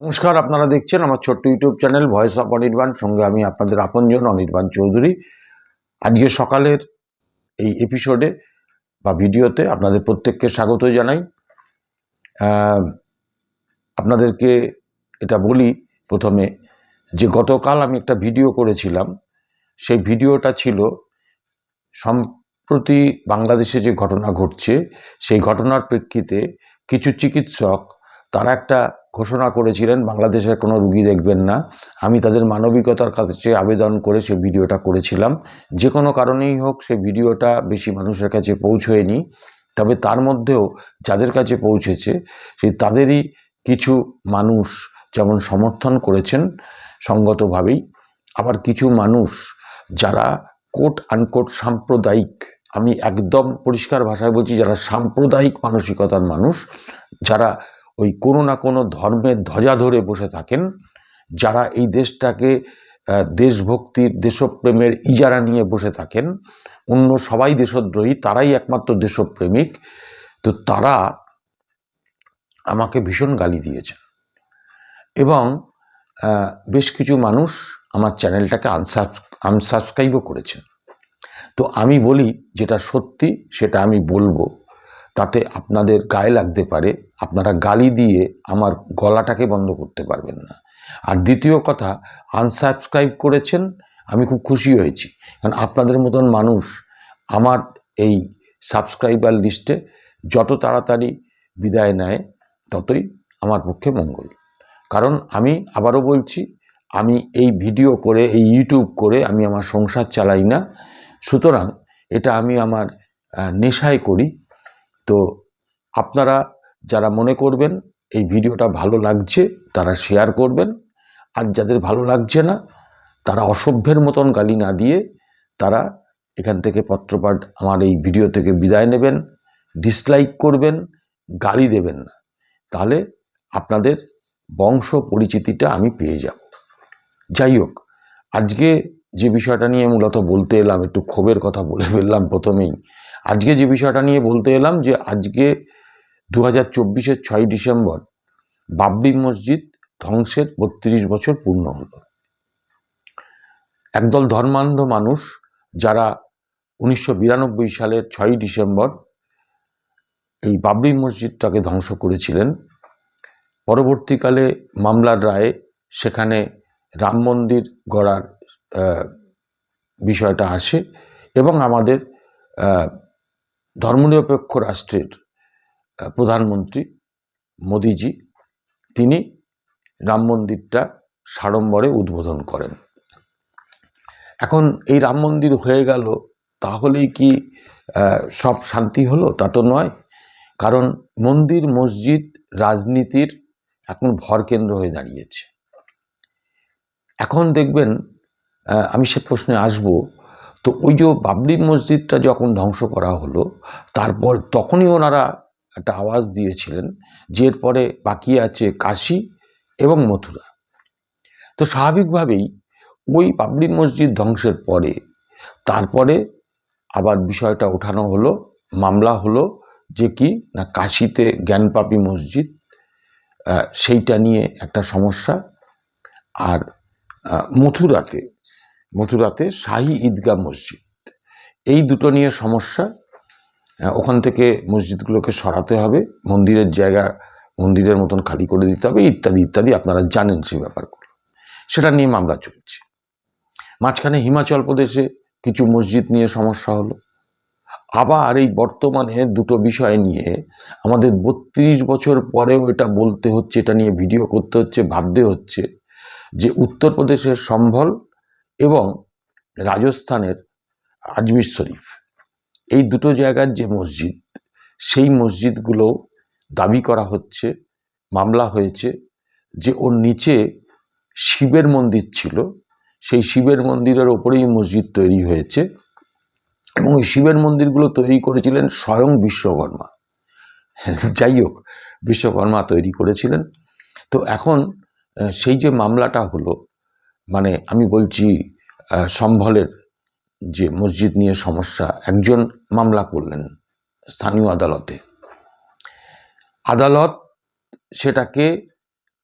নমস্কার, আপনারা দেখছেন আমার ছোট্ট YouTube channel voice of Anirban. সঙ্গে আমি আপনাদের আপনজন অনির্বাণ চৌধুরী। আজকে সকালের এই এপিসোডে বা ভিডিওতে আপনাদের প্রত্যেককে স্বাগত জানাই। আপনাদেরকে এটা বলি প্রথমে যে গতকাল আমি একটা ভিডিও করেছিলাম। সেই ভিডিওটা ছিল, সম্প্রতি বাংলাদেশে যে ঘটনা ঘটছে, সেই ঘটনার প্রেক্ষিতে কিছু চিকিৎসক তারা একটা ঘোষণা করেছিলেন, বাংলাদেশের কোনো রুগী দেখবেন না। আমি তাদের মানবিকতার কাছে আবেদন করে সে ভিডিওটা করেছিলাম। যে কোনো কারণেই হোক, সে ভিডিওটা বেশি মানুষের কাছে পৌঁছয়নি। তবে তার মধ্যেও যাদের কাছে পৌঁছেছে সেই তাদেরই কিছু মানুষ যেমন সমর্থন করেছেন সঙ্গতভাবেই, আবার কিছু মানুষ যারা কোট আনকোট সাম্প্রদায়িক, আমি একদম পরিষ্কার ভাষায় বলছি, যারা সাম্প্রদায়িক মানসিকতার মানুষ, যারা ওই কোনো না কোনো ধর্মের ধ্বজা ধরে বসে থাকেন, যারা এই দেশটাকে দেশভক্তির, দেশপ্রেমের ইজারা নিয়ে বসে থাকেন। অন্য সবাই দেশদ্রোহী, তারাই একমাত্র দেশপ্রেমিক। তো তারা আমাকে ভীষণ গালি দিয়েছেন। এবং বেশ কিছু মানুষ আমার চ্যানেলটাকে আনসাব, আনসাবস্ক্রাইবও করেছেন। তো আমি বলি যেটা সত্যি, সেটা আমি বলব। তাতে আপনাদের গায়ে লাগতে পারে, আপনারা গালি দিয়ে আমার গলাটাকে বন্ধ করতে পারবেন না। আর দ্বিতীয় কথা আনসাবস্ক্রাইব করেছেন, আমি খুব খুশি হয়েছি। কারণ আপনাদের মতন মানুষ আমার এই সাবস্ক্রাইবার লিস্টে যত তাড়াতাড়ি বিদায় নেয়, ততই আমার পক্ষে মঙ্গল। কারণ আমি আবারও বলছি, আমি এই ভিডিও করে, এই ইউটিউব করে আমি আমার সংসার চালাই না। সুতরাং এটা আমি আমার নেশায় করি। তো আপনারা যারা মনে করবেন এই ভিডিওটা ভালো লাগছে, তারা শেয়ার করবেন। আর যাদের ভালো লাগছে না, তারা অসভ্যের মতন গালি না দিয়ে তারা এখান থেকে পত্রপাঠ আমার এই ভিডিও থেকে বিদায় নেবেন ডিসলাইক করবেন, গালি দেবেন না। তাহলে আপনাদের বংশ পরিচিতিটা আমি পেয়ে যাব। যাই হোক, আজকে যে বিষয়টা নিয়ে মূলত বলতে এলাম, একটু ক্ষোভের কথা বলে ফেললাম প্রথমেই। আজকে যে বিষয়টা নিয়ে বলতে এলাম যে আজকে দু হাজার চব্বিশের ছয় ডিসেম্বর বাবরি মসজিদ ধ্বংসের বত্রিশ বছর পূর্ণ হলো। একদল ধর্মান্ধ মানুষ যারা উনিশশো বিরানব্বই সালের ছয়ই ডিসেম্বর এই বাবরি মসজিদটাকে ধ্বংস করেছিলেন। পরবর্তীকালে মামলার রায়ে সেখানে রাম মন্দির গড়ার বিষয়টা আসে এবং আমাদের ধর্মনিরপেক্ষ রাষ্ট্রের প্রধানমন্ত্রী মোদিজি, তিনি রাম মন্দিরটা সাড়ম্বরে উদ্বোধন করেন। এখন এই রাম মন্দির হয়ে গেল, তাহলেই কি সব শান্তি হলো? তা তো নয়। কারণ মন্দির, মসজিদ, রাজনীতির এখন ভরকেন্দ্র হয়ে দাঁড়িয়েছে। এখন দেখবেন আমি সে প্রশ্নে আসব তো ওই যে বাবরি মসজিদটা যখন ধ্বংস করা হলো, তারপর তখনই ওনারা একটা আওয়াজ দিয়েছিলেন যে এরপরে বাকি আছে কাশি এবং মথুরা। তো স্বাভাবিকভাবেই ওই বাবরি মসজিদ ধ্বংসের পরে তারপরে আবার বিষয়টা ওঠানো হলো, মামলা হলো যে কি না কাশিতে জ্ঞানপাপী মসজিদ সেইটা নিয়ে একটা সমস্যা। আর মথুরাতে মথুরাতে শাহী ঈদগাহ মসজিদ। এই দুটো নিয়ে সমস্যা। আহ, ওখান থেকে মসজিদগুলোকে সরাতে হবে। মন্দিরের জায়গা মন্দিরের মতন খালি করে দিতে হবে ইত্যাদি ইত্যাদি। আপনারা জানেন সেই ব্যাপারগুলো। সেটা নিয়ে মামলা চলছে। মাঝখানে হিমাচল প্রদেশে কিছু মসজিদ নিয়ে সমস্যা হলো। আবার এই বর্তমানে দুটো বিষয় নিয়ে আমাদের বত্রিশ বছর পরেও এটা বলতে হচ্ছে এটা নিয়ে ভিডিও করতে হচ্ছে ভাবতে হচ্ছে যে উত্তরপ্রদেশের সম্ভল এবং রাজস্থানের আজমির শরীফ। এই দুটো জায়গার যে মসজিদ, সেই মসজিদগুলো দাবি করা হচ্ছে, মামলা হয়েছে যে ওর নিচে শিবের মন্দির ছিল। সেই শিবের মন্দিরের ওপরেই মসজিদ তৈরি হয়েছে এবং ওই শিবের মন্দিরগুলো তৈরি করেছিলেন স্বয়ং বিশ্বকর্মা। যাই হোক, বিশ্বকর্মা তৈরি করেছিলেন। তো এখন সেই যে মামলাটা হলো মানে আমি বলছি সম্ভলের যে মসজিদ নিয়ে সমস্যা, একজন মামলা করলেন স্থানীয় আদালতে। আদালত সেটাকে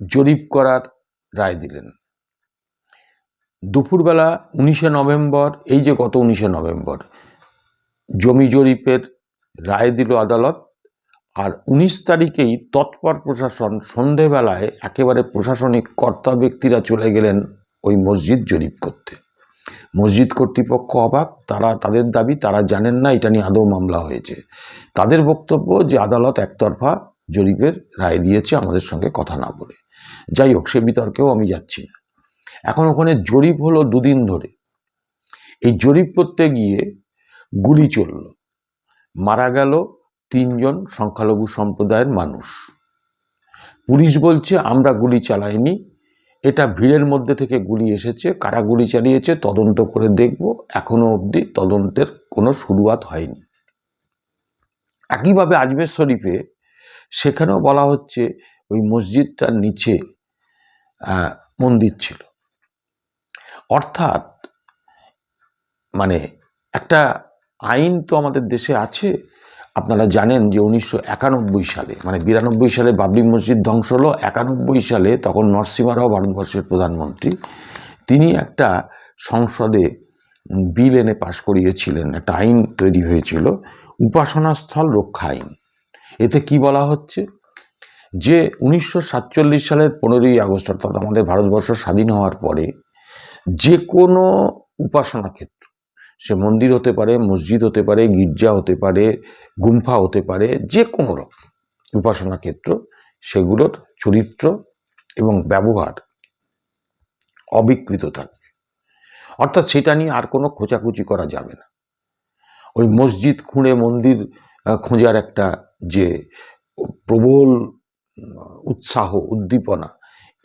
জরিপ করার রায় দিলেন। দুপুরবেলা উনিশে নভেম্বর, এই যে গত উনিশে নভেম্বর, জমি জরিপের রায় দিল আদালত, আর উনিশ তারিখেই তৎপর প্রশাসন সন্ধেবেলায় একেবারে প্রশাসনিক কর্তা ব্যক্তিরা চলে গেলেন ওই মসজিদ জরিপ করতে। মসজিদ কর্তৃপক্ষ অবাক, তারা তাদের দাবি, তারা জানেন না, এটা নিয়ে আদৌ মামলা হয়েছে। তাদের বক্তব্য যে আদালত একতরফা জরিপের রায় দিয়েছে, আমাদের সঙ্গে কথা না বলে। যাই হোক, সে বিতর্কেও আমি যাচ্ছি না। এখন ওখানে জরিপ হলো দুদিন ধরে। এই জরিপ করতে গিয়ে গুলি চলল। মারা গেল তিনজন সংখ্যালঘু সম্প্রদায়ের মানুষ। পুলিশ বলছে, আমরা গুলি চালাইনি এটা ভিড়ের মধ্যে থেকে গুলি এসেছে, কারা গুলি চালিয়েছে তদন্ত করে দেখব। এখনও অবধি তদন্তের কোনো শুরুয়াত হয়নি। একইভাবে আজমের শরীফে সেখানেও বলা হচ্ছে ওই মসজিদটার নিচে মন্দির ছিল। অর্থাৎ মানে একটা আইন তো আমাদের দেশে আছে আপনারা জানেন যে উনিশশো একানব্বই সালে মানে বিরানব্বই সালে বাবরি মসজিদ ধ্বংস হলো, একানব্বই সালে তখন নরসিমা রাও ভারতবর্ষের প্রধানমন্ত্রী। তিনি একটা সংসদে বিল এনে পাশ করিয়েছিলেন, একটা আইন তৈরি হয়েছিল, উপাসনাস্থল রক্ষা আইন। এতে কি বলা হচ্ছে? যে উনিশশো সাতচল্লিশ সালের পনেরোই আগস্ট, অর্থাৎ আমাদের ভারতবর্ষ স্বাধীন হওয়ার পরে, যে কোনো উপাসনা ক্ষেত্র সে মন্দির হতে পারে, মসজিদ হতে পারে, গির্জা হতে পারে, গুম্ফা হতে পারে, যে কোনো রকম উপাসনা ক্ষেত্র, সেগুলোর চরিত্র এবং ব্যবহার অবিকৃত থাকবে। অর্থাৎ সেটা নিয়ে আর কোনো খোঁচাখুচি করা যাবে না। ওই মসজিদ খুঁড়ে মন্দির খোঁজার একটা যে প্রবল উৎসাহ, উদ্দীপনা,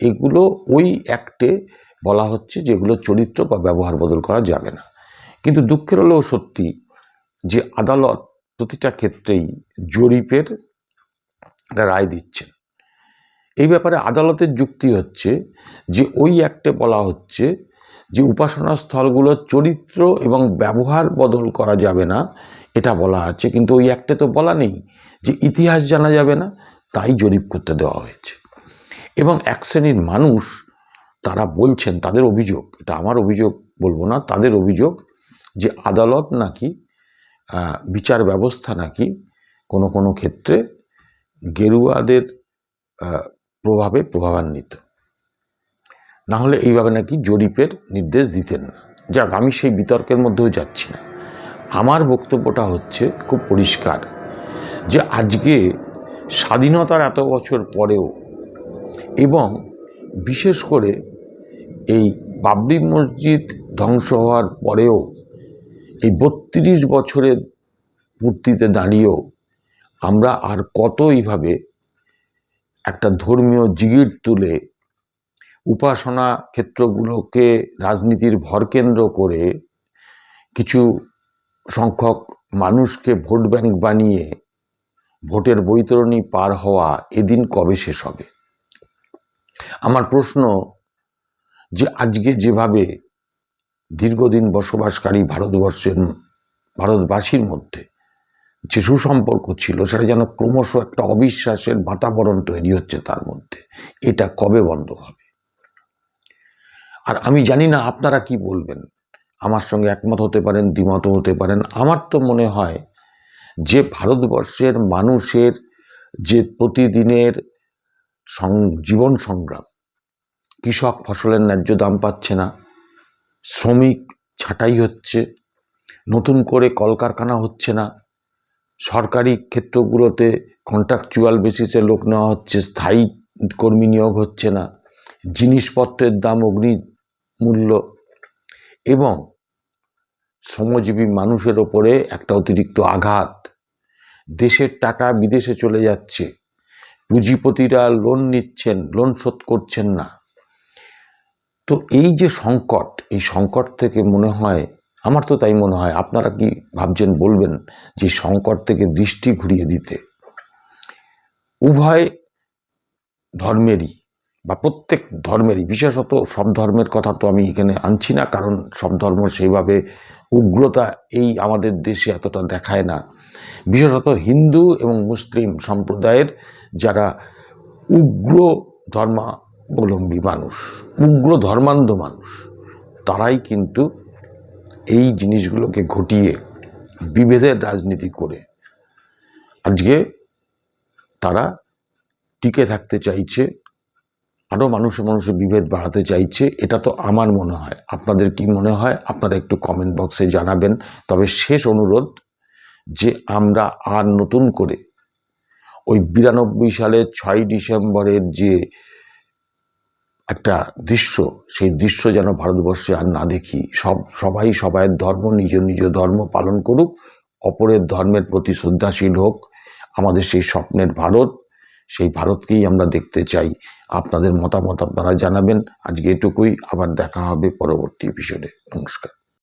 এগুলো ওই অ্যাক্টে বলা হচ্ছে যেগুলো চরিত্র বা ব্যবহার বদল করা যাবে না। কিন্তু দুঃখের হলেও সত্যি যে আদালত প্রতিটা ক্ষেত্রেই জরিপের একটা রায় দিচ্ছেন। এই ব্যাপারে আদালতের যুক্তি হচ্ছে যে ওই অ্যাক্টে বলা হচ্ছে যে উপাসনা স্থলগুলোর চরিত্র এবং ব্যবহার বদল করা যাবে না, এটা বলা আছে। কিন্তু ওই অ্যাক্টে তো বলা নেই যে ইতিহাস জানা যাবে না, তাই জরিপ করতে দেওয়া হয়েছে। এবং এক শ্রেণির মানুষ তারা বলছেন, তাদের অভিযোগ, এটা আমার অভিযোগ বলব না, তাদের অভিযোগ যে আদালত নাকি বিচার ব্যবস্থা নাকি কোনো কোনো ক্ষেত্রে গেরুয়াদের প্রভাবে প্রভাবান্বিত। না হলে এইভাবে নাকি জরিপের নির্দেশ দিতেন না। যাক, আমি সেই বিতর্কের মধ্যেও যাচ্ছি না। আমার বক্তব্যটা হচ্ছে খুব পরিষ্কার যে আজকে স্বাধীনতার এত বছর পরেও এবং বিশেষ করে এই বাবরি মসজিদ ধ্বংস হওয়ার পরেও এই বত্রিশ বছরের পূর্তিতে দাঁড়িয়েও আমরা আর কত এইভাবে একটা ধর্মীয় জিগির তুলে উপাসনা ক্ষেত্রগুলোকে, রাজনীতির ভরকেন্দ্র করে কিছু সংখ্যক মানুষকে ভোট ব্যাংক বানিয়ে ভোটের বৈতরণী পার হওয়া এদিন কবে শেষ হবে? আমার প্রশ্ন যে আজকে যেভাবে দীর্ঘদিন বসবাসকারী ভারতবর্ষের, ভারতবাসীর মধ্যে যে সুসম্পর্ক ছিল, সেটা যেন ক্রমশ একটা অবিশ্বাসের বাতাবরণ তৈরি হচ্ছে তার মধ্যে। এটা কবে বন্ধ হবে? আর আমি জানি না আপনারা কি বলবেন। আমার সঙ্গে একমত হতে পারেন দ্বিমত হতে পারেন। আমার তো মনে হয় যে ভারতবর্ষের মানুষের যে প্রতিদিনের জীবন সংগ্রাম, কৃষক ফসলের ন্যায্য দাম পাচ্ছে না। শ্রমিক ছাঁটাই হচ্ছে, নতুন করে কলকারখানা হচ্ছে না। সরকারি ক্ষেত্রগুলোতে কন্ট্রাকচুয়াল বেসিসে লোক নেওয়া হচ্ছে, স্থায়ী কর্মী নিয়োগ হচ্ছে না, জিনিসপত্রের দাম অগ্নি মূল্য এবং শ্রমজীবী মানুষের ওপরে একটা অতিরিক্ত আঘাত। দেশের টাকা বিদেশে চলে যাচ্ছে, পুঁজিপতিরা লোন নিচ্ছেন লোন শোধ করছেন না। তো এই যে সংকট, এই সংকট থেকে মনে হয়, আমার তো তাই মনে হয়, আপনারা কি ভাবছেন বলবেন যে সংকট থেকে দৃষ্টি ঘুরিয়ে দিতে? উভয় ধর্মেরই বা প্রত্যেক ধর্মেরই, বিশেষত সব ধর্মের কথা তো আমি এখানে আনছি না, কারণ সব ধর্ম সেইভাবে উগ্রতা এই আমাদের দেশে এতটা দেখায় না। বিশেষত হিন্দু এবং মুসলিম সম্প্রদায়ের যারা উগ্র ধর্মা ধর্মাবলম্বী মানুষ, উগ্র ধর্মান্ধ মানুষ। তারাই কিন্তু এই জিনিসগুলোকে ঘটিয়ে বিভেদের রাজনীতি করে। আজকে তারা টিকে থাকতে চাইছে, আরও মানুষে মানুষে বিভেদ বাড়াতে চাইছে, এটা তো আমার মনে হয়। আপনাদের কি মনে হয়? আপনারা একটু কমেন্ট বক্সে জানাবেন। তবে শেষ অনুরোধ যে আমরা আর নতুন করে ওই বিরানব্বই সালের ছয় ডিসেম্বরের যে একটা দৃশ্য, সেই দৃশ্য যেন ভারতবর্ষে আর না দেখি। সব, সবাই সবাইয়ের ধর্ম, নিজ নিজ ধর্ম পালন করুক, অপরের ধর্মের প্রতি শ্রদ্ধাশীল হোক। আমাদের সেই স্বপ্নের ভারত, সেই ভারতকেই আমরা দেখতে চাই। আপনাদের মতামত আপনারা জানাবেন। আজকে এটুকুই, আবার দেখা হবে পরবর্তী এপিসোডে নমস্কার।